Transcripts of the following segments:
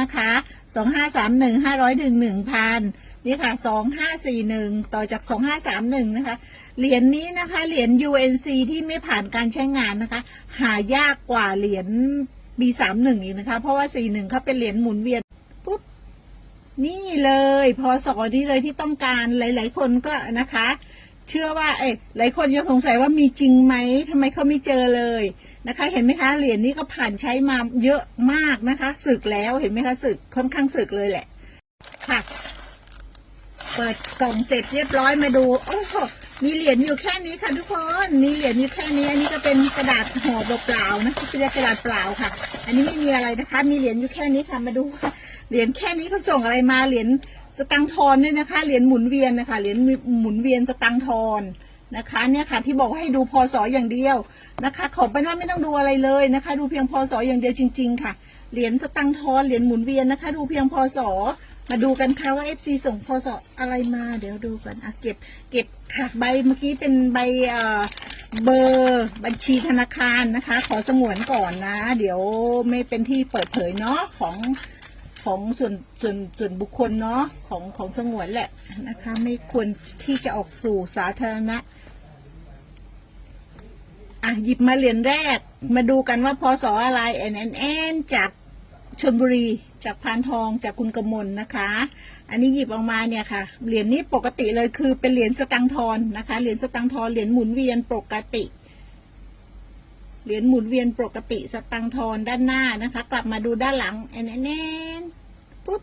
นะคะสองห้าสามหนึ่งห้าร้อยถึงหนึ่งพันนี่ค่ะสองห้าสี่หนึ่งต่อจากสองห้าสามหนึ่งนะคะ เหรียญนี้นะคะ เหรียญ UNC ที่ไม่ผ่านการใช้งานนะคะ หายากกว่าเหรียญ B31 อีกนะคะ เพราะว่า 41เขาเป็นเหรียญหมุนเวียนปุ๊บนี่เลย พอสอนี้เลยที่ต้องการหลาย ๆ คนก็นะคะ เชื่อว่าเอ้หลายคนยังสงสัยว่ามีจริงไหมทำไมเขาไม่เจอเลยนะคะ เห็นไหมคะเหรียญนี้ก็ผ่านใช้มาเยอะมากนะคะสึกแล้วเห็นไหมคะสึกค่อนข้างสึกเลยแหละ ค่ะ เปิดกล่องเสร็จเรียบร้อยมาดูโอ้โหมีเหรียญอยู่แค่นี้ค่ะทุกคนมีเหรียญอยู่แค่นี้ อันนี้ก็เป็นกระดาษห่อเปล่าๆนะเป็นกระดาษเปล่าค่ะ อันนี้ไม่มีอะไรนะคะ มีเหรียญอยู่แค่นี้ค่ะมาดูเหรียญแค่นี้เขาส่งอะไรมาเหรียญ สตังทอนด้วยนะคะ เหรียญหมุนเวียนนะคะ เหรียญหมุนเวียนสตังทอนนะคะ เนี่ยค่ะที่บอกให้ดูพศอย่างเดียวนะคะ ของไปหน้าไม่ต้องดูอะไรเลยนะคะ ดูเพียงพศอย่างเดียวจริง ๆ ค่ะ เหรียญสตังทอน เหรียญหมุนเวียนนะคะ ดูเพียงพศมาดูกันค่ะว่า FC ส่งพศอะไรมา เดี๋ยวดูกันอะเก็บ เก็บค่ะใบเมื่อกี้เป็นใบเอ่อเบอร์บัญชีธนาคารนะคะ ขอสงวนก่อนนะ เดี๋ยวไม่เป็นที่เปิดเผยเนาะของ ของส่วนส่วนส่วนบุคคลเนาะของของสงวนแหละนะคะ ไม่ควรที่จะออกสู่สาธารณะอะหยิบมาเหรียญแรก มาดูกันว่าพศอะไรแอนแอนแอนจากชนบุรีจากพานทองจากคุณกมลนะคะ อันนี้หยิบออกมาเนี่ยค่ะ เหรียญนี้ปกติเลยคือเป็นเหรียญสตังทอนนะคะ เหรียญสตังทอนเหรียญหมุนเวียนปกติ เหรียญหมุนเวียนปกติสตังทอนด้านหน้านะคะ กลับมาดูด้านหลังแอนแอนปุ๊บ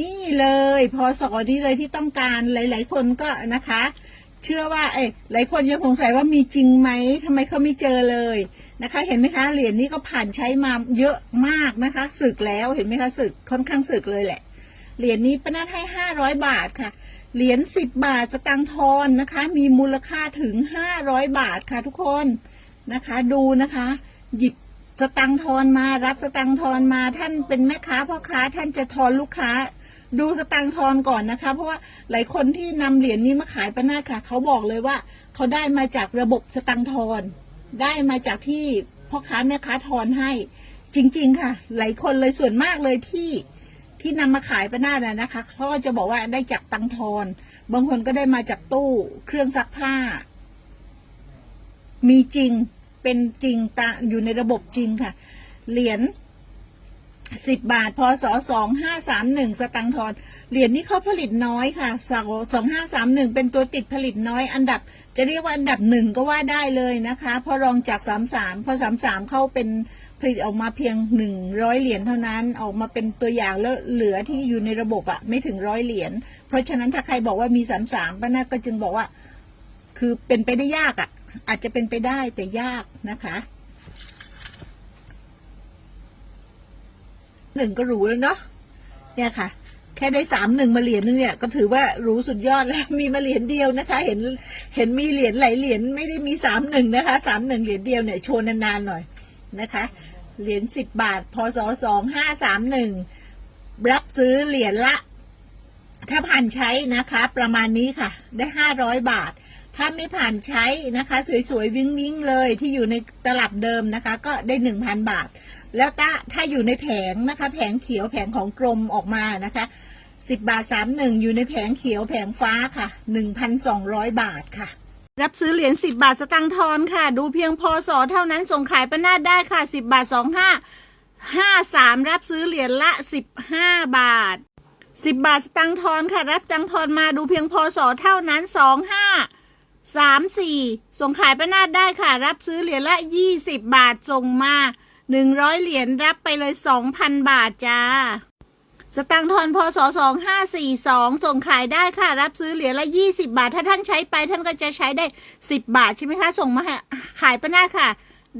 นี่เลยพอสอนี้เลยที่ต้องการหลาย ๆ คนก็นะคะ เชื่อว่า เอ้หลายคนยังสงสัยว่ามีจริงไหมทำไมเขาไม่เจอเลยนะคะ เห็นไหมคะเหรียญนี้ก็ผ่านใช้มาเยอะมากนะคะสึกแล้วเห็นไหมคะสึกค่อนข้างสึกเลยแหละ เหรียญนี้ป้านาให้ห้าร้อยบาทค่ะเหรียญสิบบาทสตังทอนนะคะ มีมูลค่าถึงห้าร้อยบาทค่ะทุกคน นะคะ ดูนะคะ หยิบสตังทอนมา รับสตังทอนมา ท่านเป็นแม่ค้าพ่อค้า ท่านจะทอนลูกค้า ดูสตังทอนก่อนนะคะ เพราะว่าหลายคนที่นำเหรียญนี้มาขายป้านาค่ะ เขาบอกเลยว่า เขาได้มาจากระบบสตังทอนได้มาจากที่พ่อค้าแม่ค้าทอนให้ จริง ๆ ค่ะ หลายคนเลยส่วนมากเลยที่ที่นำมาขายป้านาน่ะนะคะเขาจะบอกว่าได้จากตังทอนบางคนก็ได้มาจากตู้ เครื่องซักผ้า มีจริง เป็นจริงตาอยู่ในระบบจริงค่ะ เหรียญสิบบาทพศสองห้าสามหนึ่งสตังทอนเหรียญนี้เขาผลิตน้อยค่ะสองห้าสามหนึ่งเป็นตัวติดผลิตน้อย อันดับ จะเรียกว่าอันดับหนึ่งก็ว่าได้เลยนะคะพอรองจากสามสามพอสามสามเข้าเป็นผลิตออกมาเพียงหนึ่งร้อยเหรียญเท่านั้นออกมาเป็นตัวอย่างแล้วเหลือที่อยู่ในระบบอะไม่ถึงร้อยเหรียญเพราะฉะนั้นถ้าใครบอกว่ามีสามสามป้านาก็จึงบอกว่า คือเป็นไปได้ยากอะ อาจจะเป็นไปได้แต่ยากนะคะหนึ่งก็รู้แล้วเนาะเนี่ยค่ะ แค่ได้สามหนึ่งมาเหรียญนึงเนี่ยก็ถือว่ารู้สุดยอดแล้วมีมาเหรียญเดียวนะคะ เห็นเห็นมีเหรียญหลายเหรียญไม่ได้มีสามหนึ่งนะคะสามหนึ่งเหรียญเดียวเนี่ยโชว์นานๆหน่อยนะคะ เหรียญสิบบาทพศสองห้าสามหนึ่งรับซื้อเหรียญละ ถ้าผ่านใช้นะคะ ประมาณนี้ค่ะ ได้ห้าร้อยบาท ถ้าไม่ผ่านใช้นะคะ สวยๆ วิ้งวิ้งๆเลยที่อยู่ในตลับเดิมนะคะ ก็ได้หนึ่งพันบาท แล้วถ้าถ้าอยู่ในแผงนะคะ แผงเขียวแผงของกรมออกมานะคะสิบบาทสามหนึ่งอยู่ในแผงเขียวแผงฟ้าค่ะหนึ่งพันสองร้อยบาทค่ะ รับซื้อเหรียญสิบบาทสตังค์ทอนค่ะ ดูเพียงพศเท่านั้นส่งขายประนาดได้ค่ะสิบบาทสองห้าห้าสามรับซื้อเหรียญละสิบห้าบาทสิบบาทสตังค์ทอนค่ะ รับจังทอนมาดูเพียงพศเท่านั้นสองห้า สามสี่ส่งขายประนาดได้ค่ะ รับซื้อเหรียญละยี่สิบบาทส่งมาหนึ่งร้อยเหรียญรับไปเลยสองพันบาทจ้า สตังทอนพศสองห้าสี่สองส่งขายได้ค่ะ รับซื้อเหรียญละยี่สิบาท ถ้าท่านใช้ไปท่านก็จะใช้ได้สิบบาทใช่ไหมคะ ส่งมาขายประนาดค่ะ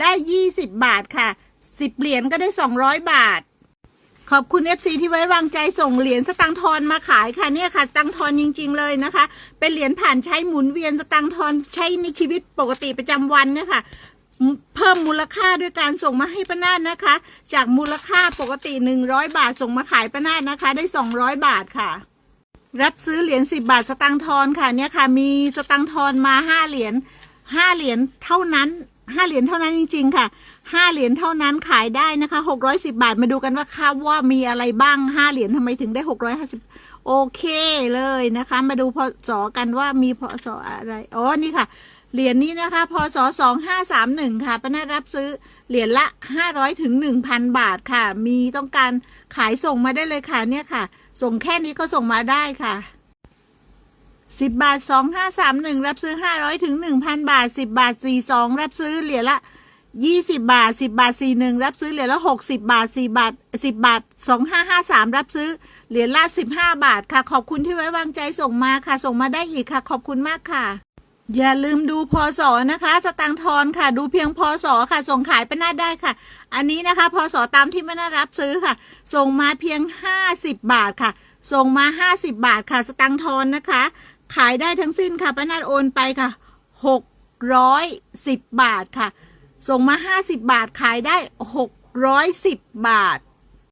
ได้ยี่สิบบาทค่ะสิบเหรียญก็ได้สองร้อยบาท ขอบคุณ FC ที่ไว้วางใจส่งเหรียญสตังทอนมาขายค่ะเนี่ยค่ะสตังทอนจริง ๆ เลยนะคะ เป็นเหรียญผ่านใช้หมุนเวียนสตังทอนใช้ในชีวิตปกติประจำวันเนี่ยค่ะเพิ่มมูลค่าด้วยการส่งมาให้ป้านาดนะคะ จากมูลค่าปกติ 100 บาทส่งมาขายป้านาดนะคะ ได้ 200 บาทค่ะ รับซื้อเหรียญ10 บาทสตังทอนค่ะเนี่ยค่ะ มีสตังทอนมา 5 เหรียญ5เหรียญเท่านั้น ห้าเหรียญเท่านั้นจริง ๆ ค่ะห้าเหรียญเท่านั้นขายได้นะคะหกร้อยสิบาทมาดูกันว่าค่าว่ามีอะไรบ้างห้าเหรียญทำไมถึงได้หกร้อยห้าสิบโอเคเลยนะคะ มาดูพศกันว่ามีพศอะไรอ๋อนี่ค่ะเหรียญนี้นะคะพศสองห้าสามหนึ่งค่ะป้านารับซื้อเหรียญละห้าร้อยถึงหนึ่งพันบาทค่ะ มีต้องการขายส่งมาได้เลยค่ะเนี่ยค่ะ ส่งแค่นี้ก็ส่งมาได้ค่ะ สิบบาทสองห้าสามหนึ่งรับซื้อห้าร้อยถึงหนึ่งพันบาทสิบบาทสี่สองรับซื้อเหรียญละยี่สิบาทสิบาทสี่หนึ่งรับซื้อเหรียญละหกสิบาทสี่บาทสิบบาทสองห้าห้าสามรับซื้อเหรียญละสิบห้าบาทค่ะ ขอบคุณที่ไว้วางใจส่งมาค่ะ ส่งมาได้อีกค่ะ ขอบคุณมากค่ะ อย่าลืมดูพศนะคะ สตังทอนค่ะ ดูเพียงพศค่ะ ส่งขายไปหน้าได้ค่ะ อันนี้นะคะพศตามที่ไม่น่ารับซื้อค่ะ ส่งมาเพียงห้าสิบบาทค่ะ ส่งมาห้าสิบบาทค่ะ สตังทอนนะคะ ขายได้ทั้งสิ้นค่ะป้านาดโอนไปค่ะหกร้อยสิบบาทค่ะ ส่งมาห้าสิบบาทขายได้หกร้อยสิบบาท